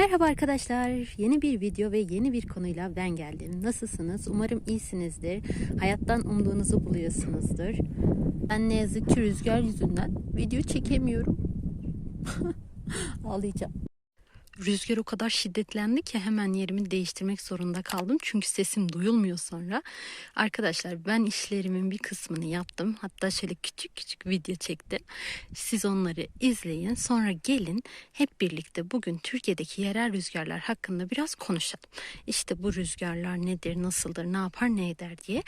Merhaba arkadaşlar. Yeni bir video ve yeni bir konuyla ben geldim. Nasılsınız? Umarım iyisinizdir. Hayattan umduğunuzu buluyorsunuzdur. Ben ne yazık ki rüzgar yüzünden video çekemiyorum. Ağlayacağım. Rüzgar o kadar şiddetlendi ki hemen yerimi değiştirmek zorunda kaldım. Çünkü sesim duyulmuyor sonra. Arkadaşlar ben işlerimin bir kısmını yaptım. Hatta şöyle küçük küçük video çektim. Siz onları izleyin. Sonra gelin hep birlikte bugün Türkiye'deki yerel rüzgarlar hakkında biraz konuşalım. İşte bu rüzgarlar nedir, nasıldır, ne yapar, ne eder diye.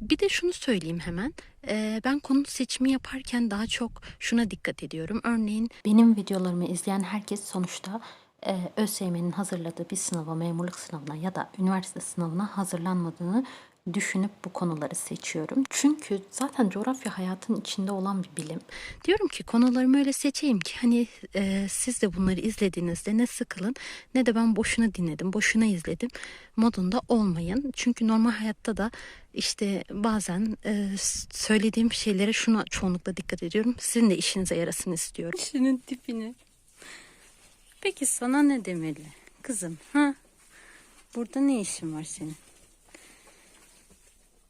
Bir de şunu söyleyeyim hemen. Ee, ben konu seçimi yaparken daha çok şuna dikkat ediyorum. Örneğin benim videolarımı izleyen herkes sonuçta e, ÖSYM'nin hazırladığı bir sınava, memurluk sınavına ya da üniversite sınavına hazırlanmadığını düşünüp bu konuları seçiyorum. Çünkü zaten coğrafya hayatın içinde olan bir bilim. Diyorum ki konularımı öyle seçeyim ki hani e, siz de bunları izlediğinizde ne sıkılın ne de ben boşuna dinledim, boşuna izledim modunda olmayın. Çünkü normal hayatta da işte bazen e, söylediğim şeylere şuna çoğunlukla dikkat ediyorum. Sizin de işinize yarasın istiyorum. Şunun tipine. Peki sana ne demeli? Kızım ha? Burada ne işin var senin?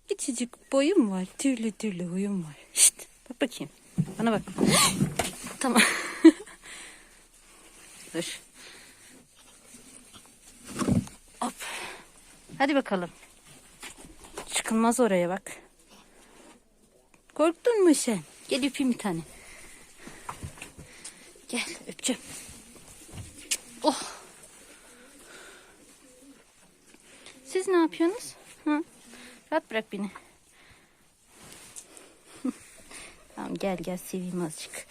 Küçücük boyum var. Türlü türlü huyum var. Şşt bak bakayım. Bana bak. tamam. Dur. Hop. Hadi bakalım. Çıkılmaz oraya bak. Korktun mu sen? Gel öpeyim bir tane. Gel öpeceğim. Oh. Siz ne yapıyorsunuz? Hı? Rahat bırak beni. tamam gel gel seveyim azıcık.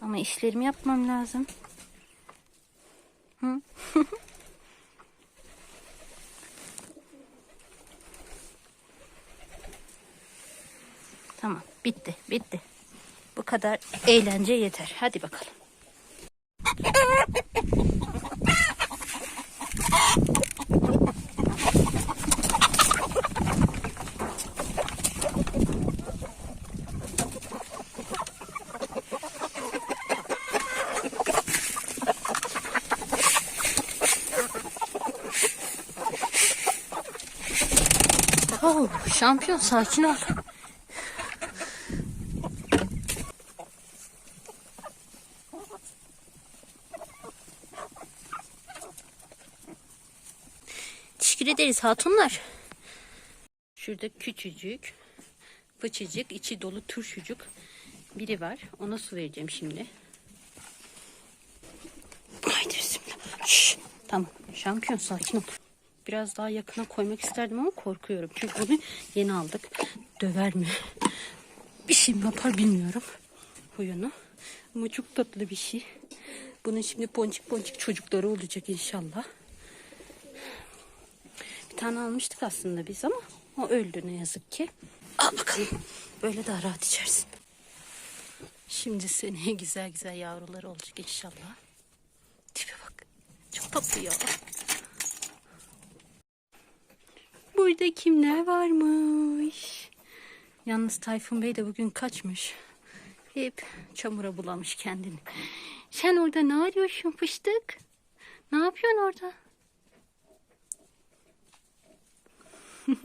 Ama işlerimi yapmam lazım. Hı? tamam bitti bitti. Bu kadar eğlence yeter. Hadi bakalım. Oh, şampiyon sakin ol. Teşekkür ederiz hatunlar. Şurada küçücük, fıçıcık, içi dolu turşucuk biri var. Ona su vereceğim şimdi. Haydi bismillah. Şş, tamam şampiyon sakin ol. Biraz daha yakına koymak isterdim ama korkuyorum. Çünkü onu yeni aldık. Döver mi? Bir şey mi yapar bilmiyorum. Huyunu. Ama çok tatlı bir şey. Bunun şimdi ponçik ponçik çocukları olacak inşallah. Bir tane almıştık aslında biz ama o öldü ne yazık ki. Al bakalım. Böyle daha rahat içersin. Şimdi seneye güzel güzel yavruları olacak inşallah. Tipe bak. Çok tatlı ya. Burada kimler varmış? Yalnız Tayfun Bey de bugün kaçmış. Hep çamura bulamış kendini. Sen orada ne arıyorsun fıstık? Ne yapıyorsun orada?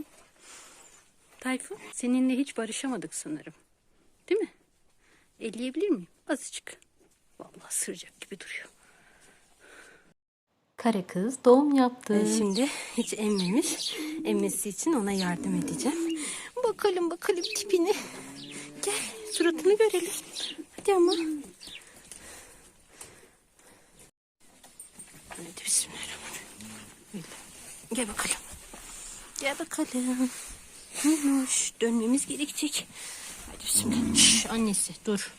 Tayfun seninle hiç barışamadık sanırım. Değil mi? Elleyebilir miyim? Azıcık. Vallahi sıracak gibi duruyor. Kare kız doğum yaptı. şimdi hiç emmemiş. Emmesi için ona yardım edeceğim. Bakalım bakalım tipini. Gel suratını görelim. Hadi ama. Hadi bismillahirrahmanirrahim. Gel bakalım. Gel bakalım. Hoş dönmemiz gerekecek. Hadi bismillah. Şş, annesi dur.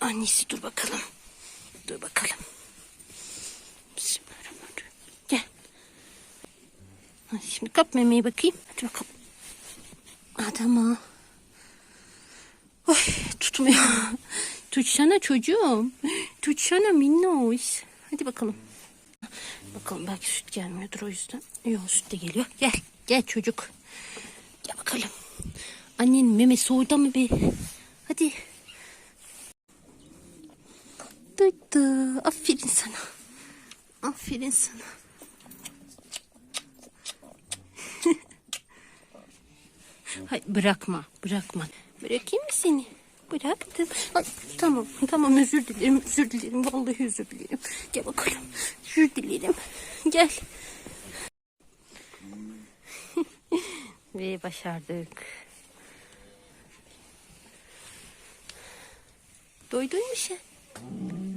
Annesi dur bakalım. Dur bakalım. Bismillahirrahmanirrahim. Gel. Hadi şimdi kap memeyi bakayım. Hadi bakalım. Adama. Oy tutmuyor. Tutsana çocuğum. Tutsana minnoş. Hadi bakalım. Bakalım belki süt gelmiyordur o yüzden. Yok süt de geliyor. Gel. Gel çocuk. Gel bakalım. Annenin memesi orada mı be? Hadi. duydu. Aferin sana. Aferin sana. Hay bırakma, bırakma. Bırakayım mı seni? Bıraktım. Ay, tamam, tamam özür dilerim, özür dilerim. Vallahi özür dilerim. Gel bakalım. Özür dilerim. Gel. Ve başardık. Doydun mu sen?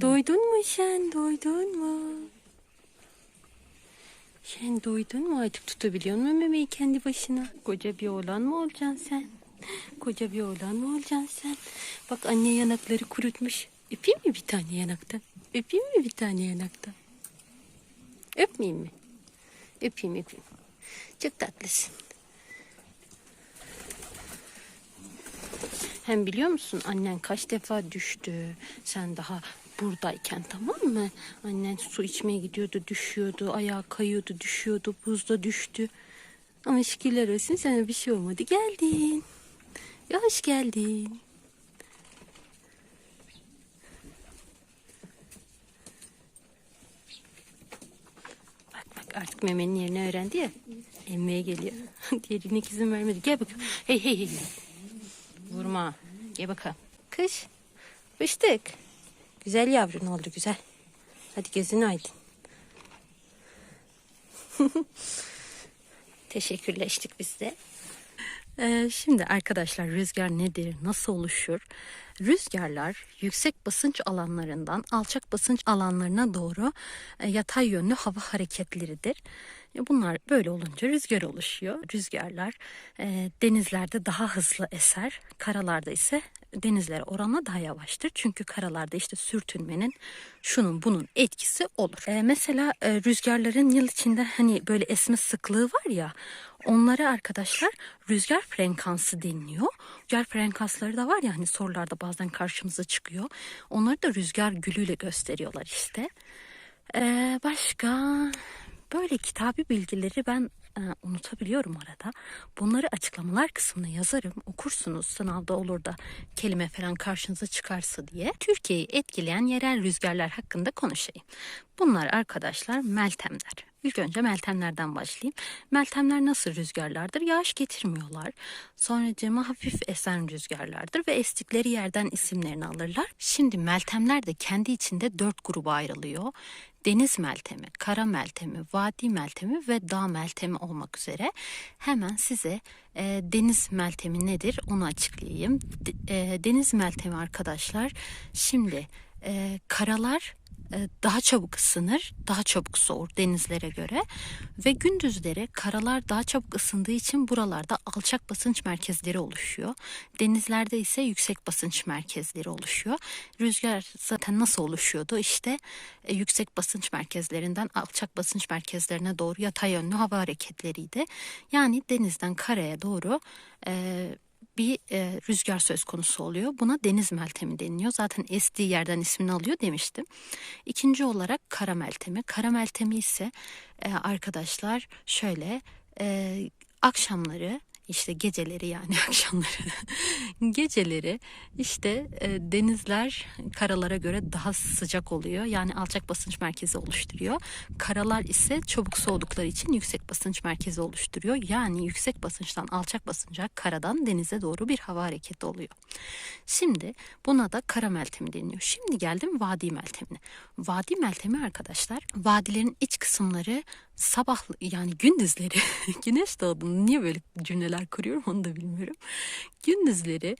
Doydun mu sen? Doydun mu? Sen doydun mu? Artık tutabiliyor musun memeyi kendi başına? Koca bir oğlan mı olacaksın sen? Koca bir oğlan mı olacaksın sen? Bak anne yanakları kurutmuş. Öpeyim mi bir tane yanaktan? Öpeyim mi bir tane yanaktan? Öpmeyeyim mi? Öpeyim öpeyim. Çok tatlısın. Hem biliyor musun annen kaç defa düştü. Sen daha buradayken tamam mı? Annen su içmeye gidiyordu, düşüyordu, ayağı kayıyordu, düşüyordu, buzda düştü. Ama şükürler olsun sana bir şey olmadı. Geldin. Ya hoş geldin. Bak bak artık memenin yerini öğrendi ya. Emmeye geliyor. Diğerine izin vermedi. Gel bakalım. Hey hey hey. Vurma. Gel bakalım. Kış. Fıştık. Güzel yavrun oldu güzel. Hadi gözün aydın. Teşekkürleştik biz de. Ee, şimdi arkadaşlar rüzgar nedir, nasıl oluşur? Rüzgarlar yüksek basınç alanlarından alçak basınç alanlarına doğru e, yatay yönlü hava hareketleridir. E, Bunlar böyle olunca rüzgar oluşuyor. Rüzgarlar e, denizlerde daha hızlı eser, karalarda ise denizlere oranla daha yavaştır. Çünkü karalarda işte sürtünmenin şunun bunun etkisi olur. E, mesela e, rüzgarların yıl içinde hani böyle esme sıklığı var ya onlara arkadaşlar rüzgar frekansı deniliyor. Rüzgar frekansları da var ya hani sorularda bazen karşımıza çıkıyor. Onları da rüzgar gülüyle gösteriyorlar işte. Ee, başka böyle kitabi bilgileri ben e, unutabiliyorum arada. Bunları açıklamalar kısmına yazarım. Okursunuz sınavda olur da kelime falan karşınıza çıkarsa diye. Türkiye'yi etkileyen yerel rüzgarlar hakkında konuşayım. Bunlar arkadaşlar meltemler. İlk önce meltemlerden başlayayım. Meltemler nasıl rüzgarlardır? Yağış getirmiyorlar. Sonracığıma hafif esen rüzgarlardır ve estikleri yerden isimlerini alırlar. Şimdi meltemler de kendi içinde dört gruba ayrılıyor. Deniz meltemi, kara meltemi, vadi meltemi ve dağ meltemi olmak üzere. Hemen size e, deniz meltemi nedir onu açıklayayım. D- e, deniz meltemi arkadaşlar şimdi e, karalar daha çabuk ısınır, daha çabuk soğur denizlere göre ve gündüzleri karalar daha çabuk ısındığı için buralarda alçak basınç merkezleri oluşuyor. Denizlerde ise yüksek basınç merkezleri oluşuyor. Rüzgar zaten nasıl oluşuyordu? İşte e, yüksek basınç merkezlerinden alçak basınç merkezlerine doğru yatay yönlü hava hareketleriydi. Yani denizden karaya doğru e, bir e, rüzgar söz konusu oluyor. Buna deniz meltemi deniliyor. Zaten estiği yerden ismini alıyor demiştim. İkinci olarak kara meltemi. Kara meltemi ise e, arkadaşlar şöyle e, akşamları işte geceleri yani akşamları geceleri işte e, denizler karalara göre daha sıcak oluyor. Yani alçak basınç merkezi oluşturuyor. Karalar ise çabuk soğudukları için yüksek basınç merkezi oluşturuyor. Yani yüksek basınçtan alçak basınca karadan denize doğru bir hava hareketi oluyor. Şimdi buna da kara meltemi deniyor. Şimdi geldim vadi meltemine. Vadi meltemi arkadaşlar vadilerin iç kısımları sabah yani gündüzleri güneş doğduğunda niye böyle cümleler kuruyorum onu da bilmiyorum. Gündüzleri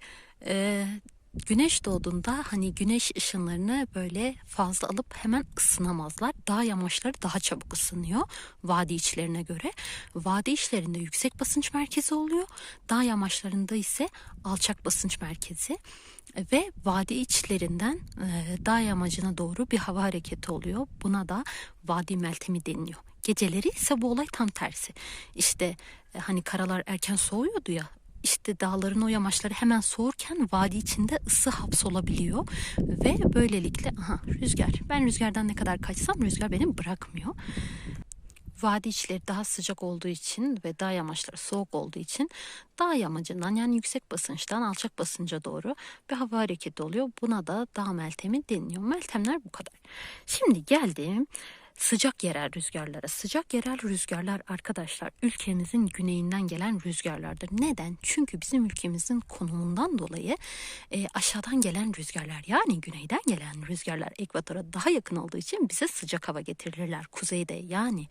e, güneş doğduğunda hani güneş ışınlarını böyle fazla alıp hemen ısınamazlar. Dağ yamaçları daha çabuk ısınıyor vadi içlerine göre. Vadi içlerinde yüksek basınç merkezi oluyor. Dağ yamaçlarında ise alçak basınç merkezi ve vadi içlerinden e, dağ yamacına doğru bir hava hareketi oluyor. Buna da vadi meltemi deniliyor. Geceleri ise bu olay tam tersi. İşte e, hani karalar erken soğuyordu ya işte dağların o yamaçları hemen soğurken vadi içinde ısı hapsolabiliyor ve böylelikle aha rüzgar ben rüzgardan ne kadar kaçsam rüzgar beni bırakmıyor. vadi içleri daha sıcak olduğu için ve dağ yamaçları soğuk olduğu için dağ yamacından yani yüksek basınçtan alçak basınca doğru bir hava hareketi oluyor. Buna da dağ meltemi deniliyor. Meltemler bu kadar. Şimdi geldim sıcak yerel rüzgarlara. Sıcak yerel rüzgarlar arkadaşlar ülkemizin güneyinden gelen rüzgarlardır. Neden? Çünkü bizim ülkemizin konumundan dolayı e, aşağıdan gelen rüzgarlar yani güneyden gelen rüzgarlar ekvatora daha yakın olduğu için bize sıcak hava getirirler. Kuzeyde yani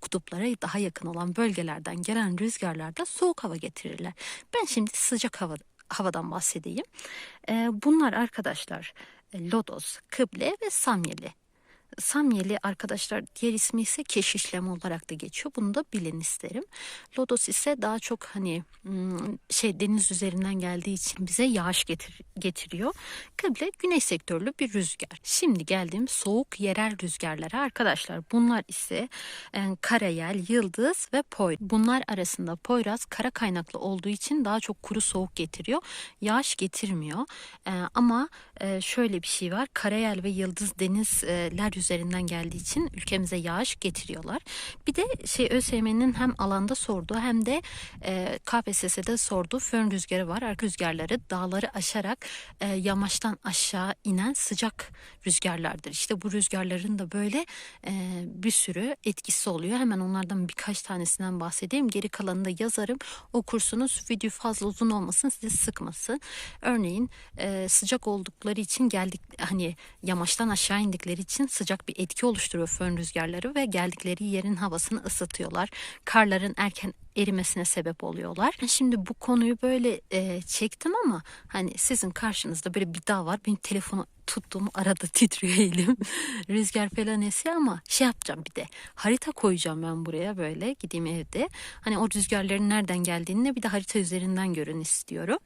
kutuplara daha yakın olan bölgelerden gelen rüzgarlar da soğuk hava getirirler. Ben şimdi sıcak hava havadan bahsedeyim. E, bunlar arkadaşlar e, lodos, kıble ve samyeli. Samyeli arkadaşlar diğer ismi ise keşişleme olarak da geçiyor. Bunu da bilin isterim. Lodos ise daha çok hani şey deniz üzerinden geldiği için bize yağış getir, getiriyor. Kıble güney sektörlü bir rüzgar. Şimdi geldiğim soğuk yerel rüzgarlara arkadaşlar. Bunlar ise e, karayel, yıldız ve poy. Bunlar arasında Poyraz kara kaynaklı olduğu için daha çok kuru soğuk getiriyor. Yağış getirmiyor. E, ama e, şöyle bir şey var. Karayel ve yıldız denizler üzerinden geldiği için ülkemize yağış getiriyorlar. Bir de şey ÖSYM'nin hem alanda sorduğu hem de e, KPSS'de sorduğu fön rüzgarı var. Arka rüzgarları dağları aşarak e, yamaçtan aşağı inen sıcak rüzgarlardır. İşte bu rüzgarların da böyle e, bir sürü etkisi oluyor. Hemen onlardan birkaç tanesinden bahsedeyim. Geri kalanını da yazarım. Okursunuz. Video fazla uzun olmasın sizi sıkmasın. Örneğin e, sıcak oldukları için geldik hani yamaçtan aşağı indikleri için sıcak bir etki oluşturuyor fön rüzgarları ve geldikleri yerin havasını ısıtıyorlar. Karların erken erimesine sebep oluyorlar. Şimdi bu konuyu böyle e, çektim ama hani sizin karşınızda böyle bir dağ var. Benim telefonu tuttum arada titriyor elim. Rüzgar falan esiyor ama şey yapacağım bir de harita koyacağım ben buraya böyle gideyim evde. Hani o rüzgarların nereden geldiğini bir de harita üzerinden görün istiyorum.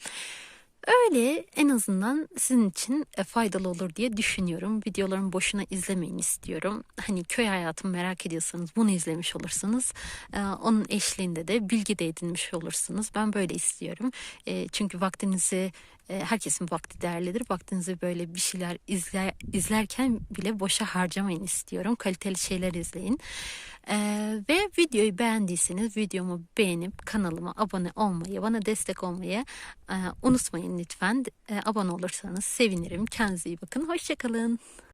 Öyle en azından sizin için e, faydalı olur diye düşünüyorum. Videolarımı boşuna izlemeyin istiyorum. Hani köy hayatımı merak ediyorsanız bunu izlemiş olursunuz. E, onun eşliğinde de bilgi de edinmiş olursunuz. Ben böyle istiyorum. E, çünkü vaktinizi herkesin vakti değerlidir. Vaktinizi böyle bir şeyler izler, izlerken bile boşa harcamayın istiyorum. Kaliteli şeyler izleyin. Ee, ve videoyu beğendiyseniz videomu beğenip kanalıma abone olmayı, bana destek olmayı e, unutmayın lütfen. E, abone olursanız sevinirim. Kendinize iyi bakın. Hoşçakalın.